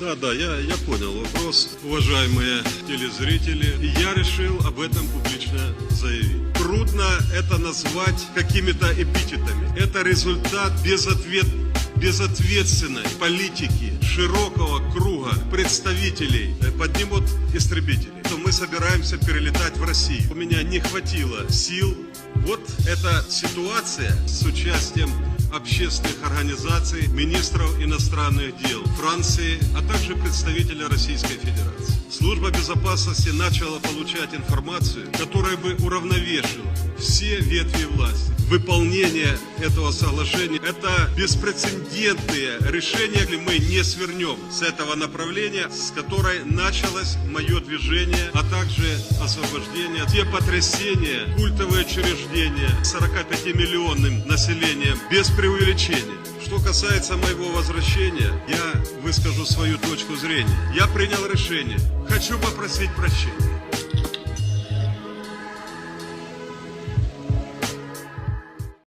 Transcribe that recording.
Да, да, я, я понял вопрос, уважаемые телезрители. Я решил об этом публично заявить. Трудно это назвать какими-то эпитетами. Это результат безответ, безответственной политики широкого круга представителей. Э, Поднимут истребители. То мы собираемся перелетать в Россию. У меня не хватило сил. Вот эта ситуация с участием общественных организаций, министров иностранных дел Франции, а также представителя Российской Федерации. Служба безопасности начала получать информацию, которая бы уравновешила все ветви власти. Выполнение этого соглашения – это беспрецедентные решения, если мы не свернем с этого направления, с которой началось мое движение, а также освобождение. Те потрясения, культовые учреждения с 45-миллионным населением, без преувеличения. Что касается моего возвращения, я выскажу свою точку зрения. Я принял решение. Хочу попросить прощения.